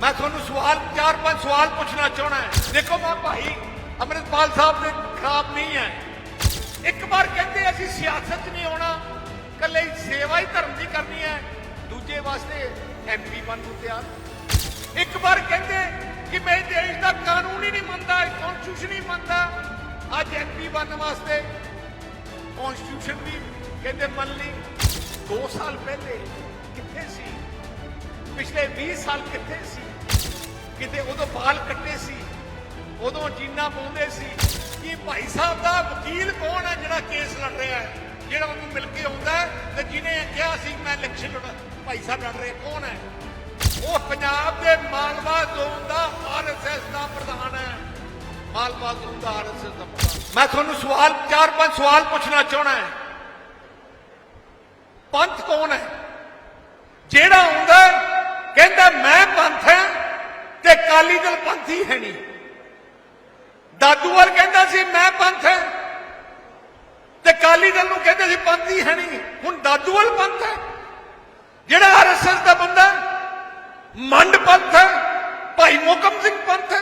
ਮੈਂ ਤੁਹਾਨੂੰ ਸਵਾਲ, ਚਾਰ ਪੰਜ ਸਵਾਲ ਪੁੱਛਣਾ ਚਾਹਣਾ ਹੈ। ਦੇਖੋ ਮੈਂ ਭਾਈ, ਅਮਰਿਤਪਾਲ ਸਾਹਿਬ ਦੇ ਖਰਾਬ ਨਹੀਂ ਹੈ। ਇੱਕ ਵਾਰ ਕਹਿੰਦੇ ਅਸੀਂ ਸਿਆਸਤ 'ਚ ਨਹੀਂ ਆਉਣਾ ਕੱਲੇ ਸੇਵਾ ਹੀ ਧਰਮ ਦੀ ਕਰਨੀ ਹੈ, ਦੂਜੇ ਵਾਸਤੇ ਐਮਪੀ ਬਣ ਨੂੰ ਤਿਆਰ। ਇੱਕ ਵਾਰ ਕਹਿੰਦੇ ਕਿ ਮੈਂ ਦੇਸ਼ ਦਾ ਕਾਨੂੰਨ ਹੀ ਨਹੀਂ ਮੰਨਦਾ ਕਨਸਟੀਟਿਊਸ਼ਨ ਹੀ ਮੰਨਦਾ, ਅੱਜ ਐਮਪੀ ਬਣਨ ਵਾਸਤੇ ਕਨਸਟੀਟਿਊਸ਼ਨ ਵੀ ਕਹਿੰਦੇ ਮੰਨ ਲਈ। 2 ਸਾਲ ਪਹਿਲੇ ਕਿੱਥੇ ਸੀ? ਪਿਛਲੇ 20 ਸਾਲ ਕਿੱਥੇ ਸੀ? ਕਿਤੇ ਉਦੋਂ ਬਾਲ ਕੱਟੇ ਸੀ? ਉਦੋਂ ਜੀਨਾ ਪਾਉਂਦੇ ਸੀ? ਕਿ ਭਾਈ ਸਾਹਿਬ ਦਾ ਵਕੀਲ ਕੌਣ ਹੈ ਜਿਹੜਾ ਕੇਸ ਲੜ ਰਿਹਾ ਹੈ? ਜਿਹੜਾ ਉਹਨੂੰ ਮਿਲ ਕੇ ਆਉਂਦਾ ਤੇ ਜਿਹਨੇ ਕਿਹਾ ਸੀ, ਮੈਂ ਇਲੈਕਸ਼ਨ ਲੜ ਭਾਈ ਸਾਹਿਬ ਲੜ ਰਹੇ ਕੌਣ ਹੈ? ਉਹ ਪੰਜਾਬ ਦੇ ਮਾਲਵਾ ਜ਼ੋਨ ਦਾ ਆਰਐਸਐਸ ਦਾ ਪ੍ਰਧਾਨ ਹੈ। ਮਾਲਵਾ ਜ਼ੋਨ ਦਾ ਆਰਐਸਐਸ ਦਾ ਪ੍ਰਧਾਨ। ਮੈਂ ਤੁਹਾਨੂੰ ਸਵਾਲ, ਚਾਰ ਪੰਜ ਸਵਾਲ ਪੁੱਛਣਾ ਚਾਹਣਾ ਹੈ। ਪੰਥ ਕੌਣ ਹੈ? ਜਿਹੜਾ ਆਉਂਦਾ ਕਹਿੰਦਾ, ਮੈਂ ਪੰਥ ਹਾਂ ਤੇ ਕਾਲੀ ਦਲ ਪੰਥੀ ਹੈ ਨਹੀਂ। ਦਾਦੂਵਾਲ ਕਹਿੰਦਾ ਸੀ, ਮੈਂ ਪੰਥ ਹਾਂ ਤੇ ਕਾਲੀ ਦਲ ਨੂੰ ਕਹਿੰਦੇ ਸੀ, ਪੰਥੀ ਹੈ ਨਹੀਂ। ਹੁਣ ਦਾਦੂਵਾਲ ਪੰਥ ਹੈ। ਜਿਹੜਾ ਆਰਐਸਐਸ ਦਾ ਬੰਦਾ ਮੰਡ ਪੰਥ ਹੈ, ਭਾਈ ਮੋਕਮ ਸਿੰਘ ਪੰਥ ਹੈ।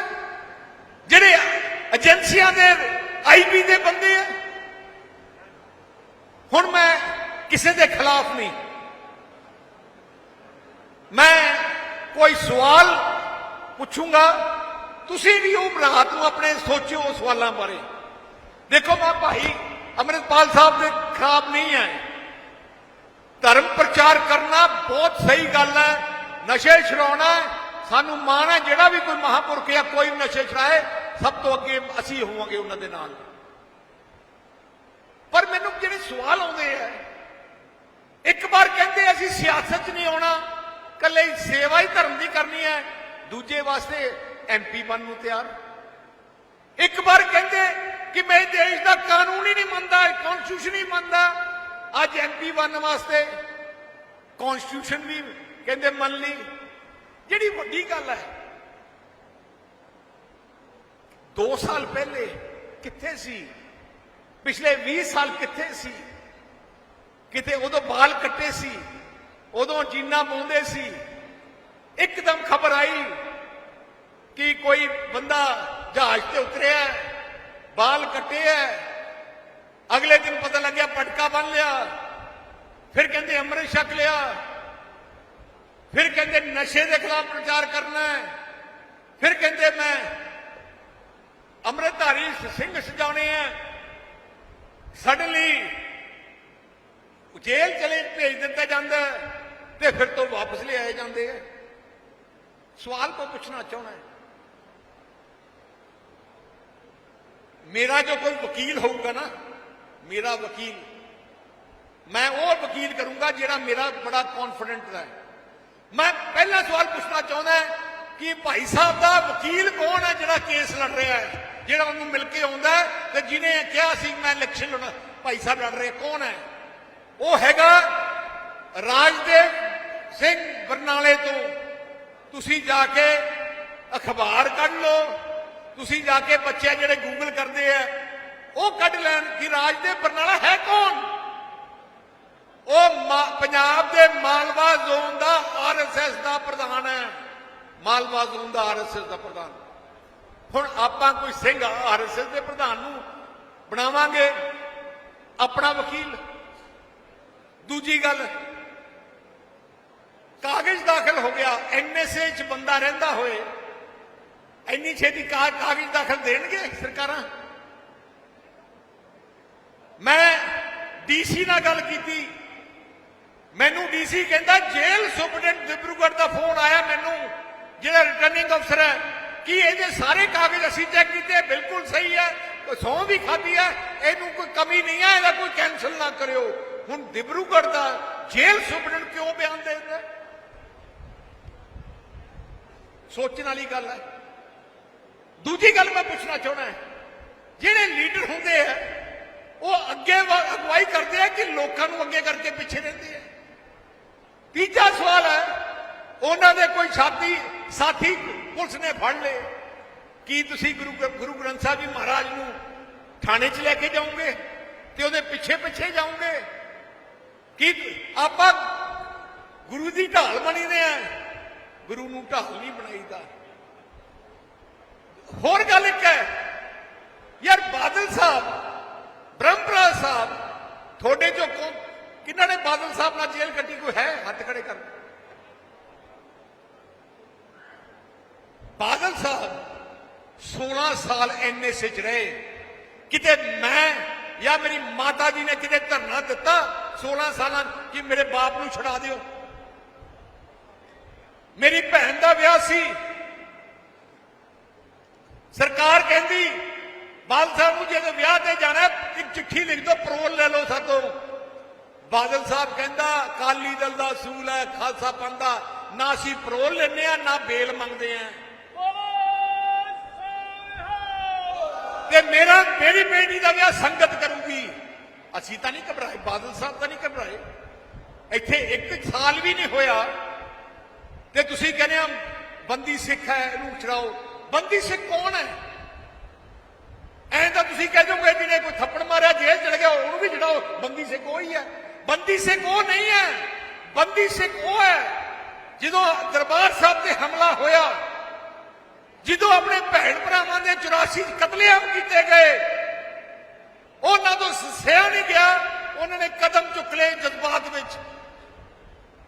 ਜਿਹੜੇ ਏਜੰਸੀਆਂ ਦੇ ਆਈਬੀ ਦੇ ਬੰਦੇ ਆ ਹੁਣ ਮੈਂ ਕਿਸੇ ਦੇ ਖਿਲਾਫ ਨਹੀਂ ਮੈਂ ਕੋਈ ਸਵਾਲ ਪੁੱਛੂੰਗਾ ਤੁਸੀਂ ਵੀ ਉਹ ਰਾਤ ਨੂੰ ਆਪਣੇ ਸੋਚਿਓ ਉਹ ਸਵਾਲਾਂ ਬਾਰੇ ਦੇਖੋ ਮੈਂ ਭਾਈ ਅਮਰਿਤਪਾਲ ਸਾਹਿਬ ਦੇ ਖਿਲਾਫ ਨਹੀਂ ਹੈ ਧਰਮ ਪ੍ਰਚਾਰ ਕਰਨਾ ਬਹੁਤ ਸਹੀ ਗੱਲ ਹੈ ਨਸ਼ੇ ਛਡਾਉਣਾ ਸਾਨੂੰ ਮਾਣ ਹੈ ਜਿਹੜਾ ਵੀ ਕੋਈ ਮਹਾਪੁਰਖ ਜਾਂ ਕੋਈ ਵੀ ਨਸ਼ੇ ਛਡਾਏ ਸਭ ਤੋਂ ਅੱਗੇ ਅਸੀਂ ਹੋਵਾਂਗੇ ਉਹਨਾਂ ਦੇ ਨਾਲ ਪਰ ਮੈਨੂੰ ਜਿਹੜੇ ਸਵਾਲ ਆਉਂਦੇ ਆ ਇੱਕ ਵਾਰ ਕਹਿੰਦੇ ਅਸੀਂ ਸਿਆਸਤ 'ਚ ਨਹੀਂ ਆਉਣਾ ਕੱਲੇ ਸੇਵਾ ਹੀ ਧਰਮ ਦੀ ਕਰਨੀ ਹੈ। ਦੂਜੇ ਵਾਸਤੇ ਐਮਪੀ ਬਣਨ ਨੂੰ ਤਿਆਰ। ਇੱਕ ਵਾਰ ਕਹਿੰਦੇ ਕਿ ਮੈਂ ਦੇਸ਼ ਦਾ ਕਾਨੂੰਨ ਹੀ ਨਹੀਂ ਮੰਨਦਾ ਕਨਸਟੀਟਿਊਸ਼ਨ ਹੀ ਮੰਨਦਾ। ਅੱਜ ਐਮਪੀ ਬਣਨ ਵਾਸਤੇ ਕਨਸਟੀਟਿਊਸ਼ਨ ਵੀ ਕਹਿੰਦੇ ਮੰਨ ਲਈ। ਜਿਹੜੀ ਵੱਡੀ ਗੱਲ ਹੈ 2 ਸਾਲ ਪਹਿਲੇ ਕਿੱਥੇ ਸੀ? ਪਿਛਲੇ 20 ਸਾਲ ਕਿੱਥੇ ਸੀ? ਕਿਤੇ ਉਦੋਂ ਬਾਲ ਕੱਟੇ ਸੀ? ਉਦੋਂ ਜੀਨਾ ਪਾਉਂਦੇ ਸੀ। ਇੱਕਦਮ ਖਬਰ ਆਈ ਕਿ ਕੋਈ ਬੰਦਾ ਜਹਾਜ਼ ਤੇ ਉਤਰਿਆ, ਬਾਲ ਕੱਟੇ ਹੈ ਅਗਲੇ ਦਿਨ ਪਤਾ ਲੱਗਿਆ ਪਟਕਾ ਬੰਨ ਲਿਆ। ਫਿਰ ਕਹਿੰਦੇ ਅੰਮ੍ਰਿਤ ਛਕ ਲਿਆ। ਫਿਰ ਕਹਿੰਦੇ ਨਸ਼ੇ ਦੇ ਖਿਲਾਫ ਪ੍ਰਚਾਰ ਕਰਨਾ ਹੈ ਫਿਰ ਕਹਿੰਦੇ ਮੈਂ ਅੰਮ੍ਰਿਤਧਾਰੀ ਸਿੰਘ ਸਜਾਉਣੇ ਆ ਸਡਨਲੀ ਜੇਲ੍ਹ ਚਲੇ ਭੇਜ ਦਿੱਤਾ ਜਾਂਦਾ ਤੇ ਫਿਰ ਤੋਂ ਵਾਪਸ ਲਿਆਏ ਜਾਂਦੇ ਆ। ਸਵਾਲ ਕੋ ਪੁੱਛਣਾ ਚਾਹਣਾ ਹੈ? ਮੇਰਾ ਜੋ ਕੋਈ ਵਕੀਲ ਹੋਊਗਾ ਨਾ, ਮੇਰਾ ਵਕੀਲ, ਮੈਂ ਉਹ ਵਕੀਲ ਕਰੂੰਗਾ ਜਿਹੜਾ ਮੇਰਾ ਬੜਾ ਕੌਨਫੀਡੈਂਟ ਹੈ ਮੈਂ ਪਹਿਲਾ ਸਵਾਲ ਪੁੱਛਣਾ ਚਾਹੁੰਦਾ ਕਿ ਭਾਈ ਸਾਹਿਬ ਦਾ ਵਕੀਲ ਕੌਣ ਹੈ ਜਿਹੜਾ ਕੇਸ ਲੜ ਰਿਹਾ ਹੈ? ਜਿਹੜਾ ਉਹਨੂੰ ਮਿਲ ਕੇ ਆਉਂਦਾ ਤੇ ਜਿਹਨੇ ਕਿਹਾ ਸੀ ਮੈਂ ਇਲੈਕਸ਼ਨ ਲੜਨਾ, ਭਾਈ ਸਾਹਿਬ ਲੜ ਰਹੇ ਕੌਣ ਹੈ? ਉਹ ਹੈਗਾ ਰਾਜਦੇਵ ਸਿੰਘ ਬਰਨਾਲੇ ਤੋਂ, ਤੁਸੀਂ ਜਾ ਕੇ ਅਖਬਾਰ ਕੱਢ ਲਓ, ਤੁਸੀਂ ਜਾ ਕੇ ਬੱਚੇ ਜਿਹੜੇ ਗੂਗਲ ਕਰਦੇ ਆ, ਉਹ ਕੱਢ ਲੈਣ ਕਿ ਰਾਜ ਦੇ ਬਰਨਾਲਾ ਹੈ ਕੌਣ? ਉਹ ਪੰਜਾਬ ਦੇ ਮਾਲਵਾ ਜ਼ੋਨ ਦਾ ਆਰਐਸਐਸ ਦਾ ਪ੍ਰਧਾਨ ਹੈ। ਮਾਲਵਾ ਜ਼ੋਨ ਦਾ ਆਰਐਸਐਸ ਦਾ ਪ੍ਰਧਾਨ। ਹੁਣ ਆਪਾਂ ਕੋਈ ਸਿੰਘ ਆਰਐਸਐਸ ਦੇ ਪ੍ਰਧਾਨ ਨੂੰ ਬਣਾਵਾਂਗੇ, ਆਪਣਾ ਵਕੀਲ। ਦੂਜੀ ਗੱਲ ਕਾਗਜ਼ ਦਾਖਲ ਹੋ ਗਿਆ ਐਨਐਸਏ ਚ ਬੰਦਾ ਰਹਿੰਦਾ ਹੋਏ, ਇੰਨੀ ਛੇਤੀ ਕਾਗਜ਼ ਦਾਖਲ ਦੇਣਗੇ ਸਰਕਾਰਾਂ? ਮੈਂ ਡੀਸੀ ਨਾਲ ਗੱਲ ਕੀਤੀ। ਮੈਨੂੰ ਡੀਸੀ ਕਹਿੰਦਾ, ਜੇਲ੍ਹ ਸੁਪਰਡੈਂਟ ਡਿਬਰੂਗੜ੍ਹ ਦਾ ਫੋਨ ਆਇਆ ਮੈਨੂੰ, ਜਿਹੜਾ ਰਿਟਰਨਿੰਗ ਅਫਸਰ ਹੈ, ਕਿ ਇਹਦੇ ਸਾਰੇ ਕਾਗਜ਼ ਅਸੀਂ ਚੈੱਕ ਕੀਤੇ, ਬਿਲਕੁਲ ਸਹੀ ਹੈ, ਕੋਈ ਸਹੁੰ ਵੀ ਖਾਧੀ ਹੈ, ਇਹਨੂੰ ਕੋਈ ਕਮੀ ਨਹੀਂ ਹੈ, ਇਹਦਾ ਕੋਈ ਕੈਨਸਲ ਨਾ ਕਰਿਓ। ਹੁਣ ਡਿਬਰੂਗੜ੍ਹ ਦਾ ਜੇਲ੍ਹ ਸੁਪਰਡੈਂਟ ਕਿਉਂ ਬਿਆਨ ਦੇ ਰਿਹਾ? ਸੋਚਣ ਵਾਲੀ ਗੱਲ ਹੈ। ਦੂਜੀ ਗੱਲ ਮੈਂ ਪੁੱਛਣਾ ਚਾਹਣਾ ਹੈ। ਜਿਹੜੇ ਲੀਡਰ ਹੁੰਦੇ ਆ, ਉਹ ਅੱਗੇ ਅਗਵਾਈ ਕਰਦੇ ਆ ਕਿ ਲੋਕਾਂ ਨੂੰ ਅੱਗੇ ਕਰਕੇ ਪਿੱਛੇ ਰਹਿੰਦੇ ਆ? ਤੀਜਾ ਸਵਾਲ ਹੈ, ਉਹਨਾਂ ਦੇ ਕੋਈ ਸਾਥੀ ਸਾਥੀ ਪੁਲਿਸ ਨੇ ਫੜ ਲਏ। ਕੀ ਤੁਸੀਂ ਗੁਰੂ ਗੁਰੂ ਗ੍ਰੰਥ ਸਾਹਿਬ ਜੀ ਮਹਾਰਾਜ ਨੂੰ ਥਾਣੇ 'ਚ ਲੈ ਕੇ ਜਾਓਗੇ ਤੇ ਉਹਦੇ ਪਿੱਛੇ ਪਿੱਛੇ ਜਾਓਗੇ? ਕੀ ਆਪਾਂ ਗੁਰੂ ਦੀ ਢਾਲ ਬਣੀ ਦੇ ਆ। ਗੁਰੂ ਨੂੰ ਢਾਲ ਨਹੀਂ ਬਣਾਈਦਾ ਹੋਰ ਗੱਲ ਇੱਕ ਹੈ ਯਾਰ ਬਾਦਲ ਸਾਹਿਬ ਬ੍ਰਹਮਪੁਰਾ ਸਾਹਿਬ ਤੁਹਾਡੇ ਚੋਂ ਕੌਣ ਕਿਹਨਾਂ ਨੇ ਬਾਦਲ ਸਾਹਿਬ ਨਾਲ ਜੇਲ੍ਹ ਕੱਟੀ ਕੋਈ ਹੈ ਹੱਥ ਖੜੇ ਕਰ ਬਾਦਲ ਸਾਹਿਬ 16 ਸਾਲ ਐਨਐਸਏ ਚ ਰਹੇ ਕਿਤੇ ਮੈਂ ਜਾਂ ਮੇਰੀ ਮਾਤਾ ਜੀ ਨੇ ਕਿਤੇ ਧਰਨਾ ਦਿੱਤਾ 16 ਸਾਲਾਂ ਕਿ ਮੇਰੇ ਬਾਪ ਨੂੰ ਛੁਡਾ ਦਿਓ ਮੇਰੀ ਭੈਣ ਦਾ ਵਿਆਹ ਸੀ। ਸਰਕਾਰ ਕਹਿੰਦੀ, ਬਾਦਲ ਸਾਹਿਬ ਨੂੰ ਜਦੋਂ ਵਿਆਹ ਤੇ ਜਾਣਾ ਇੱਕ ਚਿੱਠੀ ਲਿਖ ਦਿਓ ਪਰੋਲ ਲੈ ਲਓ ਸਾਤੋਂ। ਬਾਦਲ ਸਾਹਿਬ ਕਹਿੰਦਾ ਕਾਲੀ ਦਲ ਦਾ ਅਸੂਲ ਹੈ, ਖਾਲਸਾ ਪੰਥ ਦਾ। ਨਾ ਅਸੀਂ ਪਰੋਲ ਲੈਨੇ ਆ ਨਾ ਬੇਲ ਮੰਗਦੇ ਆ ਤੇ ਮੇਰਾ, ਮੇਰੀ ਬੇਟੀ ਦਾ ਵਿਆਹ ਸੰਗਤ ਕਰੂਗੀ। ਅਸੀਂ ਤਾਂ ਨਹੀਂ ਘਬਰਾਏ, ਬਾਦਲ ਸਾਹਿਬ ਤਾਂ ਨਹੀਂ ਘਬਰਾਏ। ਇੱਥੇ ਇੱਕ ਸਾਲ ਵੀ ਨਹੀਂ ਹੋਇਆ। ਤੇ ਤੁਸੀਂ ਕਹਿੰਦੇ ਆ, ਬੰਦੀ ਸਿੱਖ ਹੈ, ਇਹਨੂੰ ਛਡਾਓ। ਬੰਦੀ ਸਿੱਖ ਕੌਣ ਹੈ? ਐਂ ਤਾਂ ਤੁਸੀਂ ਕਹਿ ਦਿਓ ਬੇਟੀ ਕੋਈ ਥੱਪੜ ਮਾਰਿਆ, ਜੇਲ੍ਹ ਚੜ ਗਿਆ, ਉਹਨੂੰ ਵੀ ਛਡਾਓ। ਬੰਦੀ ਸਿੱਖ ਉਹ ਹੀ। ਹੈ ਬੰਦੀ ਸਿੱਖ ਉਹ ਨਹੀਂ ਹੈ। ਬੰਦੀ ਸਿੱਖ ਉਹ ਹੈ, ਜਦੋਂ ਦਰਬਾਰ ਸਾਹਿਬ ਤੇ ਹਮਲਾ ਹੋਇਆ, ਜਦੋਂ ਆਪਣੇ ਭੈਣ ਭਰਾਵਾਂ ਦੇ 84 ਕਤਲੇਆਮ ਕੀਤੇ ਗਏ, ਉਹਨਾਂ ਤੋਂ ਸਿਆ ਨਹੀਂ ਗਿਆ, ਉਹਨਾਂ ਨੇ ਕਦਮ ਚੁੱਕ ਲਏ ਜਜ਼ਬਾਤ ਵਿੱਚ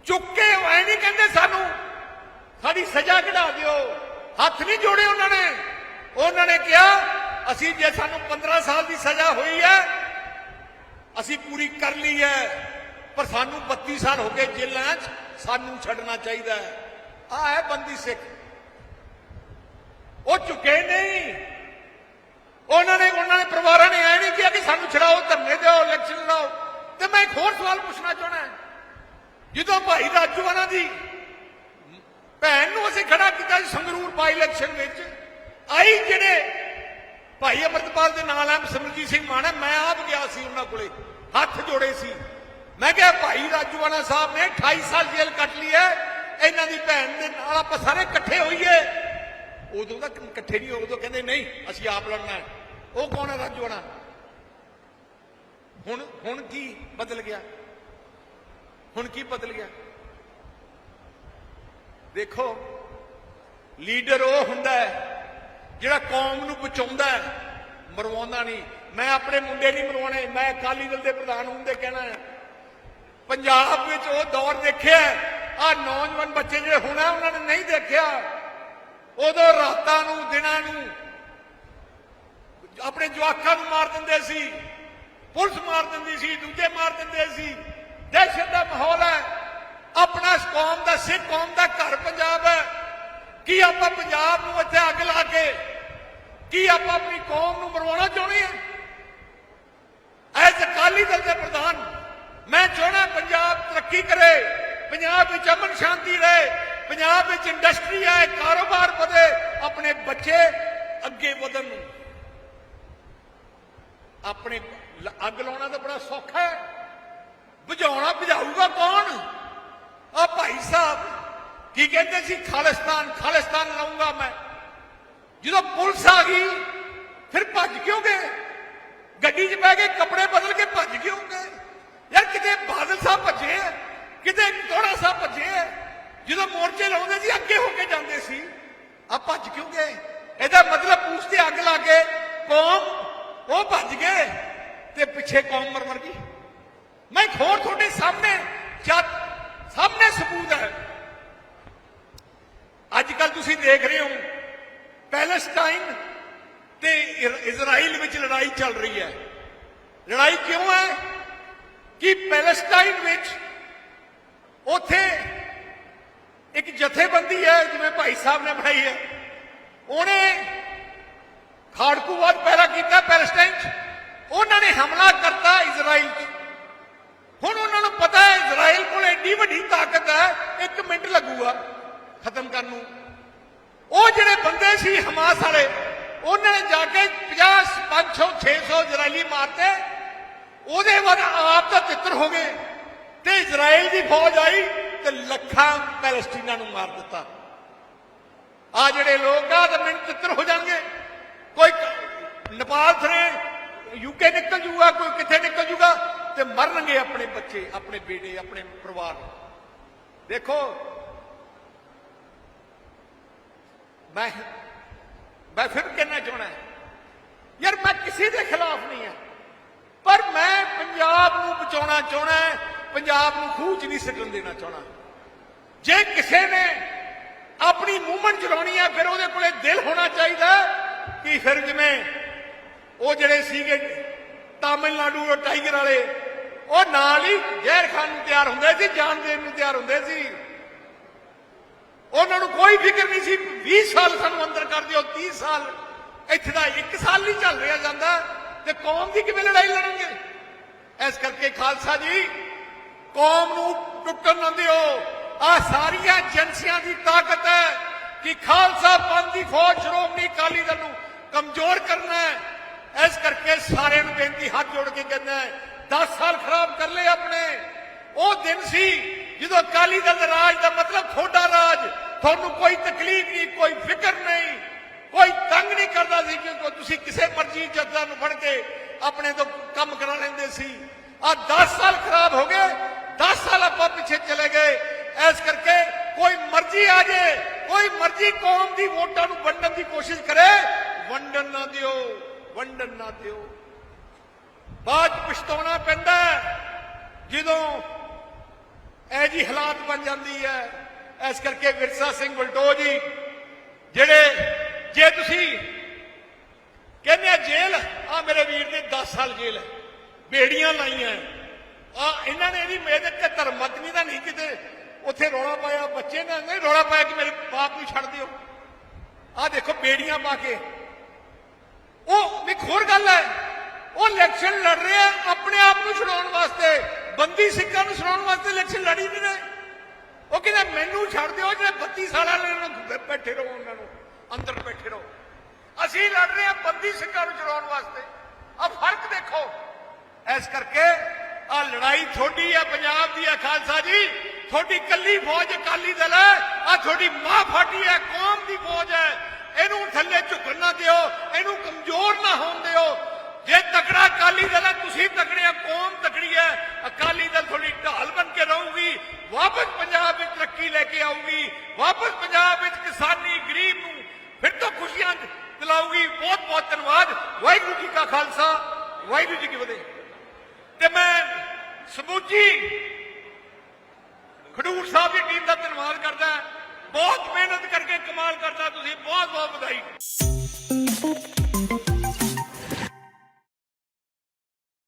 ਚੁੱਕ ਕੇ ਉਹ ਐ ਨਹੀਂ ਕਹਿੰਦੇ ਸਾਨੂੰ ਸਾਡੀ ਸਜ਼ਾ ਕਢਾ ਦਿਓ। ਹੱਥ ਨਹੀਂ ਜੋੜੇ ਉਹਨਾਂ ਨੇ। ਉਹਨਾਂ ਨੇ ਕਿਹਾ, ਅਸੀਂ ਜੇ ਸਾਨੂੰ 15 ਸਾਲ ਦੀ ਸਜ਼ਾ ਹੋਈ ਹੈ, ਅਸੀਂ ਪੂਰੀ ਕਰ ਲਈ ਹੈ, ਪਰ ਸਾਨੂੰ 32 ਸਾਲ ਹੋ ਗਏ ਜੇਲ੍ਹਾਂ 'ਚ, ਸਾਨੂੰ ਛੱਡਣਾ ਚਾਹੀਦਾ ਹੈ। ਆ ਹੈ ਬੰਦੀ ਸਿੱਖ। ਉਹ ਝੁਕੇ ਨਹੀਂ। ਉਹਨਾਂ ਨੇ ਉਹਨਾਂ ਦੇ ਪਰਿਵਾਰਾਂ ਨੇ ਐ ਨਹੀਂ ਕਿਹਾ ਕਿ ਸਾਨੂੰ ਛਡਾਓ, ਧਰਨੇ ਦਿਓ ਇਲੈਕਸ਼ਨ ਲੜਾਓ। ਤੇ ਮੈਂ ਇੱਕ ਹੋਰ ਸਵਾਲ ਪੁੱਛਣਾ ਚਾਹਣਾ ਜਦੋਂ ਭਾਈ ਰਾਜੂਆਣਾ ਦੀ ਭੈਣ ਨੂੰ ਅਸੀਂ ਖੜਾ ਕੀਤਾ ਸੀ ਸੰਗਰੂਰ ਬਾਈ ਇਲੈਕਸ਼ਨ ਵਿੱਚ। ਆਈ ਜਿਹੜੇ ਭਾਈ ਅਮਰਤਪਾਲ ਦੇ ਨਾਲ ਆ ਸਿਮਰਜੀਤ ਸਿੰਘ ਮਾਣਾ ਮੈਂ ਆਪ ਗਿਆ ਸੀ ਉਹਨਾਂ ਕੋਲੇ ਹੱਥ ਜੋੜੇ ਸੀ। ਮੈਂ ਕਿਹਾ ਭਾਈ ਰਾਜੂਆਣਾ ਸਾਹਿਬ ਨੇ 28 ਸਾਲ ਜੇਲ੍ਹ ਕੱਟ ਲਈ ਹੈ ਇਹਨਾਂ ਦੀ ਭੈਣ ਦੇ ਨਾਲ ਆਪਾਂ ਸਾਰੇ ਇਕੱਠੇ ਹੋਈਏ। ਉਦੋਂ ਤਾਂ ਇਕੱਠੇ ਨਹੀਂ ਹੋਏ, ਉਦੋਂ ਕਹਿੰਦੇ ਨਹੀਂ ਅਸੀਂ ਆਪ ਲੜਨਾ ਉਹ ਕੌਣ ਹੈ ਰਾਜੂਆਣਾ ਹੁਣ ਹੁਣ ਕੀ ਬਦਲ ਗਿਆ? ਹੁਣ ਕੀ ਬਦਲ ਗਿਆ? ਦੇਖੋ, ਲੀਡਰ ਉਹ ਹੁੰਦਾ ਹੈ ਜਿਹੜਾ ਕੌਮ ਨੂੰ ਬਚਾਉਂਦਾ ਹੈ, ਮਰਵਾਉਂਦਾ ਨਹੀਂ। ਮੈਂ ਆਪਣੇ ਮੁੰਡੇ ਨਹੀਂ ਮਰਵਾਉਣੇ, ਮੈਂ ਅਕਾਲੀ ਦਲ ਦੇ ਪ੍ਰਧਾਨ ਹੁੰਦੇ ਕਹਿਣਾ ਹੈ। ਪੰਜਾਬ ਵਿੱਚ ਉਹ ਦੌਰ ਦੇਖਿਆ ਆ ਨੌਜਵਾਨ ਬੱਚੇ ਜਿਹੜੇ ਹੋਣਾ ਉਹਨਾਂ ਨੇ ਨਹੀਂ ਦੇਖਿਆ। ਉਦੋਂ ਰਾਤਾਂ ਨੂੰ, ਦਿਨਾਂ ਨੂੰ ਆਪਣੇ ਜਵਾਕਾਂ ਨੂੰ ਮਾਰ ਦਿੰਦੇ ਸੀ, ਪੁਲਿਸ ਮਾਰ ਦਿੰਦੀ ਸੀ, ਦੂਜੇ ਮਾਰ ਦਿੰਦੇ ਸੀ। ਦਹਿਸ਼ਤ ਦਾ ਮਾਹੌਲ ਹੈ। ਆਪਣਾ ਇਸ ਕੌਮ ਦਾ ਸਿੱਖ, ਕੌਮ ਦਾ ਘਰ ਪੰਜਾਬ ਹੈ। ਕੀ ਆਪਾਂ ਪੰਜਾਬ ਨੂੰ ਇੱਥੇ ਅੱਗ ਲਾ ਕੇ, ਕੀ ਆਪਾਂ ਆਪਣੀ ਕੌਮ ਨੂੰ ਮਰਵਾਉਣਾ ਚਾਹੁੰਦੇ ਹਾਂ? ਐਸ ਅਕਾਲੀ ਦਲ ਦੇ ਪ੍ਰਧਾਨ, ਮੈਂ ਚਾਹਣਾ ਪੰਜਾਬ ਤਰੱਕੀ ਕਰੇ, ਪੰਜਾਬ ਵਿੱਚ ਅਮਨ ਸ਼ਾਂਤੀ ਰਹੇ, ਪੰਜਾਬ ਵਿੱਚ ਇੰਡਸਟਰੀ ਆਏ ਕਾਰੋਬਾਰ ਵਧੇ, ਆਪਣੇ ਬੱਚੇ ਅੱਗੇ ਵਧਣ। ਨੂੰ ਆਪਣੇ ਅੱਗ ਲਾਉਣਾ ਤਾਂ ਬੜਾ ਸੌਖਾ ਹੈ। ਬੁਝਾਉਣਾ, ਬੁਝਾਊਗਾ ਕੌਣ? ਭਾਈ ਸਾਹਿਬ, ਕੀ ਕਹਿੰਦੇ ਸੀ? ਖਾਲਿਸਤਾਨ ਖਾਲਿਸਤਾਨ ਲਾਉਂਗਾ ਮੈਂ। ਜਦੋਂ ਪੁਲਿਸ ਆ ਗਈ, ਫਿਰ ਭੱਜ ਕਿਉਂ ਗਏ? ਗੱਡੀ 'ਚ ਬਹਿ ਕੇ ਕੱਪੜੇ ਬਦਲ ਕੇ ਭੱਜ ਕਿਉਂ ਗਏ? ਯਾਰ ਕਿਤੇ ਬਾਦਲ ਸਾਹਿਬ ਭੱਜੇ ਕਿਤੇ ਤੋੜਾ ਸਾਹਿਬ ਭੱਜੇ ਜਦੋਂ ਮੋਰਚੇ ਲਾਉਂਦੇ ਸੀ, ਅੱਗੇ ਹੋ ਕੇ ਜਾਂਦੇ ਸੀ। ਆ ਭੱਜ ਕਿਉਂ ਗਏ? ਇਹਦਾ ਮਤਲਬ ਪੂਛ ਤੇ ਅੱਗ ਲਾ ਕੇ ਕੌਮ, ਉਹ ਭੱਜ ਗਏ ਤੇ ਪਿੱਛੇ ਕੌਮ ਮਰ ਮਰ ਗਈ ਮੈਂ ਇੱਕ ਹੋਰ ਤੁਹਾਡੇ ਸਾਹਮਣੇ ਜਦ ਸਾਹਮਣੇ ਸਬੂਤ ਹੈ। ਅੱਜ ਕੱਲ ਤੁਸੀਂ ਦੇਖ ਰਹੇ ਹੋ, ਪੈਲਸਟਾਈਨ ਤੇ ਇਜ਼ਰਾਈਲ ਵਿੱਚ ਲੜਾਈ ਚੱਲ ਰਹੀ ਹੈ। ਲੜਾਈ ਕਿਉਂ ਹੈ? ਕਿ ਪੈਲਸਟਾਈਨ ਵਿੱਚ ਉਥੇ ਇੱਕ ਜਥੇਬੰਦੀ ਹੈ, ਜਿਵੇਂ ਭਾਈ ਸਾਹਿਬ ਨੇ ਬਣਾਈ ਹੈ। ਉਹਨੇ ਖਾੜਕੂਵਾਦ ਪੈਦਾ ਕੀਤਾ ਪੈਲਸਟਾਈਨ 'ਚ। ਉਹਨਾਂ ਨੇ ਹਮਲਾ ਕਰਤਾ ਇਜ਼ਰਾਈਲ 'ਚ ਹੁਣ ਉਹਨਾਂ ਨੂੰ ਪਤਾ ਹੈ ਇਜ਼ਰਾਈਲ ਕੋਲ ਐਡੀ ਵੱਡੀ ਤਾਕਤ ਹੈ, ਇੱਕ ਮਿੰਟ ਲੱਗੂਗਾ। ਖਤਮ ਕਰਨ ਨੂੰ। ਉਹ ਜਿਹੜੇ ਬੰਦੇ ਸੀ ਹਮਾਸ ਵਾਲੇ, ਉਹਨਾਂ ਨੇ ਜਾ ਕੇ 50 500 600 ਇਜ਼ਰਾਈਲੀ ਮਾਰਤੇ। ਉਹਦੇ ਬਾਅਦ ਆਪ ਤਾਂ ਤਿੱਤਰ ਹੋ ਗਏ ਤੇ ਇਜ਼ਰਾਈਲ ਦੀ ਫੌਜ ਆਈ ਤੇ ਲੱਖਾਂ ਪੈਲਸਟੀਨਾ ਨੂੰ ਮਾਰ ਦਿੱਤਾ। ਆ ਜਿਹੜੇ ਲੋਕ ਆ ਤਾਂ ਮਿੰਟ ਤਿੱਤਰ ਹੋ ਜਾਣਗੇ। ਕੋਈ ਨੇਪਾਲ ਥਰੇ ਯੂਕੇ ਨਿਕਲ ਜੂਗਾ, ਕੋਈ ਕਿੱਥੇ ਨਿਕਲ ਜੂਗਾ ਤੇ ਮਰਨਗੇ ਆਪਣੇ ਬੱਚੇ, ਆਪਣੇ ਬੇਟੇ, ਆਪਣੇ ਪਰਿਵਾਰ ਦੇਖੋ, ਮੈਂ ਮੈਂ ਫਿਰ ਕਹਿਣਾ ਚਾਹਣਾ ਯਾਰ ਮੈਂ ਕਿਸੇ ਦੇ ਖਿਲਾਫ ਨਹੀਂ ਹਾਂ, ਪਰ ਮੈਂ ਪੰਜਾਬ ਨੂੰ ਬਚਾਉਣਾ ਚਾਹਣਾ ਪੰਜਾਬ ਨੂੰ ਖੂਹ 'ਚ ਨਹੀਂ ਸਿੱਟਣ ਦੇਣਾ ਚਾਹਣਾ ਜੇ ਕਿਸੇ ਨੇ ਆਪਣੀ ਮੂਵਮੈਂਟ ਚਲਾਉਣੀ ਹੈ, ਫਿਰ ਉਹਦੇ ਕੋਲੇ ਦਿਲ ਹੋਣਾ ਚਾਹੀਦਾ ਕਿ ਫਿਰ ਜਿਵੇਂ ਉਹ ਜਿਹੜੇ ਸੀਗੇ ਤਾਮਿਲਨਾਡੂ ਉਹ ਟਾਈਗਰ ਵਾਲੇ, ਉਹ ਨਾਲ ਹੀ ਜ਼ਹਿਰ ਖਾਨ ਨੂੰ ਤਿਆਰ ਹੁੰਦੇ ਸੀ, ਜਾਨ ਦੇਣ ਨੂੰ ਤਿਆਰ ਹੁੰਦੇ ਸੀ। ਉਹਨਾਂ ਨੂੰ ਕੋਈ ਫਿਕਰ ਨਹੀਂ ਸੀ 20 ਸਾਲ ਸਾਨੂੰ ਅੰਦਰ ਕਰ ਦਿਓ 30 ਸਾਲ, ਇੱਥੇ ਦਾ 1 ਸਾਲ ਨਹੀਂ ਚੱਲ ਰਿਹਾ ਜਾਂਦਾ, ਤੇ ਕੌਮ ਦੀ ਕਿਵੇਂ ਲੜਾਈ ਲੜਨਗੇ? ਇਸ ਕਰਕੇ ਖਾਲਸਾ ਜੀ, ਕੌਮ ਨੂੰ ਟੁੱਟਣ ਨਾ ਦਿਓ। ਆ ਸਾਰੀਆਂ ਏਜੰਸੀਆਂ ਦੀ ਤਾਕਤ ਹੈ ਕਿ ਖਾਲਸਾ ਪੰਥ ਦੀ ਫੌਜ ਸ਼੍ਰੋਮਣੀ ਅਕਾਲੀ ਦਲ ਨੂੰ ਕਮਜ਼ੋਰ ਕਰਨਾ ਹੈ। ਇਸ ਕਰਕੇ ਸਾਰਿਆਂ ਨੂੰ ਬੇਨਤੀ ਹੱਥ ਜੋੜ ਕੇ ਕਹਿੰਦਾ ਹੈ 10 ਸਾਲ ਖਰਾਬ ਕਰ ਲਏ ਆਪਣੇ ਉਹ ਦਿਨ ਸੀ ਜਦੋਂ ਅਕਾਲੀ ਦਲ ਦੇ ਰਾਜ ਦਾ ਮਤਲਬ ਤੁਹਾਡਾ ਰਾਜ ਤੁਹਾਨੂੰ ਕੋਈ ਤਕਲੀਫ ਨਹੀਂ ਕੋਈ ਫਿਕਰ ਨਹੀਂ ਕੋਈ ਤੰਗ ਨਹੀਂ ਕਰਦਾ ਸੀ ਕਿ ਤੁਸੀਂ ਕਿਸੇ ਮਰਜ਼ੀ ਜੱਜਾ ਨੂੰ ਫੜ ਕੇ ਆਪਣੇ ਤੋਂ ਕੰਮ ਕਰਾ ਲੈਂਦੇ ਸੀ ਆ 10 ਸਾਲ ਖਰਾਬ ਹੋ ਗਏ 10 ਸਾਲ ਆਪਾਂ ਪਿੱਛੇ ਚਲੇ ਗਏ ਇਸ ਕਰਕੇ ਕੋਈ ਮਰਜ਼ੀ ਆ ਜੇ ਕੋਈ ਮਰਜ਼ੀ ਕੌਮ ਦੀ ਵੋਟਾਂ ਨੂੰ ਵੰਡਣ ਦੀ ਕੋਸ਼ਿਸ਼ ਕਰੇ ਵੰਡਣ ਨਾ ਦਿਓ ਵੰਡਣ ਨਾ ਦਿਓ। ਬਾਅਦ ਪਛਤਾਉਣਾ ਪੈਂਦਾ ਜਦੋਂ ਇਹ ਜੀ ਹਾਲਾਤ ਬਣ ਜਾਂਦੀ ਹੈ, ਇਸ ਕਰਕੇ ਵਿਰਸਾ ਸਿੰਘ ਬਲਟੋ ਜੀ, ਜਿਹੜੇ ਜੇ ਤੁਸੀਂ ਕਹਿੰਦੇ ਆ ਜੇਲ੍ਹ ਆ ਮੇਰੇ ਵੀਰ ਦੇ 10 ਸਾਲ ਜੇਲ੍ਹ ਹੈ। ਬੇੜੀਆਂ ਲਾਈਆਂ ਆ ਇਹਨਾਂ ਨੇ ਇਹਦੀ ਮੇਰੇ ਤੇ ਧਰਮ ਪਤਨੀ ਦਾ ਨਹੀਂ ਕਿਤੇ ਉੱਥੇ ਰੌਲਾ ਪਾਇਆ, ਬੱਚੇ ਨੇ ਨਹੀਂ ਰੌਲਾ ਪਾਇਆ ਕਿ ਮੇਰੇ ਬਾਪ ਨੂੰ ਛੱਡ ਦਿਓ। ਆ ਦੇਖੋ ਬੇੜੀਆਂ ਪਾ ਕੇ। ਉਹ ਇੱਕ ਹੋਰ ਗੱਲ ਹੈ। ਉਹ ਇਲੈਕਸ਼ਨ ਲੜ ਰਹੇ ਆ ਆਪਣੇ ਆਪ ਨੂੰ ਛਡਾਉਣ ਵਾਸਤੇ। ਬੰਦੀ ਸਿੱਖਾਂ ਨੂੰ ਛਡਾਉਣ ਵਾਸਤੇ ਇਲੈਕਸ਼ਨ ਲੜੀ ਨਹੀਂ ਰਹੇ ਉਹ ਕਹਿੰਦਾ, ਮੈਨੂੰ ਛੱਡ ਦਿਓ, ਜਿਹੜੇ 32 ਸਾਲਾਂ ਵਾਲੇ ਨੂੰ ਬੈਠੇ ਰਹੋ ਉਹਨਾਂ ਨੂੰ। ਅੰਦਰ ਬੈਠੇ ਰਹੋ। ਅਸੀਂ ਲੜ ਰਹੇ ਆ ਬੰਦੀ ਸਿੱਖਾਂ ਨੂੰ ਛਡਾਉਣ ਵਾਸਤੇ। ਆ ਫ਼ਰਕ ਦੇਖੋ। ਇਸ ਕਰਕੇ ਆ ਲੜਾਈ ਤੁਹਾਡੀ ਆ ਪੰਜਾਬ ਦੀ ਆ, ਖਾਲਸਾ ਜੀ। ਤੁਹਾਡੀ ਕੱਲੀ ਫੌਜ ਅਕਾਲੀ ਦਲ ਹੈ। ਆ ਤੁਹਾਡੀ ਮਾਂ ਫਾਟੀ ਹੈ, ਕੌਮ ਦੀ ਫੌਜ ਹੈ। ਇਹਨੂੰ ਥੱਲੇ ਝੁਕਣ ਨਾ ਦਿਓ, ਇਹਨੂੰ ਕਮਜ਼ੋਰ ਨਾ ਹੋਣ ਦਿਓ। ਜੇ ਤਕੜਾ ਅਕਾਲੀ ਦਲ ਹੈ, ਤੁਸੀਂ ਤਕੜੇ ਆ, ਕੌਮ ਤਕੜੀ ਹੈ। ਅਕਾਲੀ ਦਲ ਤੁਹਾਡੀ ਢਾਲ ਬਣ ਕੇ ਰਹੂਗੀ, ਵਾਪਸ ਪੰਜਾਬ ਵਿੱਚ ਤਰੱਕੀ ਲੈ ਕੇ ਆਊਗੀ, ਵਾਪਸ ਪੰਜਾਬ ਵਿੱਚ ਕਿਸਾਨੀ ਗਰੀਬ ਨੂੰ ਫਿਰ ਤੋਂ ਖੁਸ਼ੀਆਂ ਦਿਲਾਊਗੀ। ਬਹੁਤ ਬਹੁਤ ਧੰਨਵਾਦ। ਵਾਹਿਗੁਰੂ ਜੀ ਕਾ ਖਾਲਸਾ, ਵਾਹਿਗੁਰੂ ਜੀ ਕੀ ਫਤਿਹ। ਤੇ ਮੈਂ ਸਮੁੱਚੀ ਖਡੂਰ ਸਾਹਿਬ ਦੀ ਟੀਮ ਦਾ ਧੰਨਵਾਦ ਕਰਦਾ ਬਹੁਤ ਮਿਹਨਤ ਕਰਕੇ ਕਮਾਲ ਕਰਦਾ ਤੁਸੀਂ ਬਹੁਤ ਬਹੁਤ ਵਧਾਈ।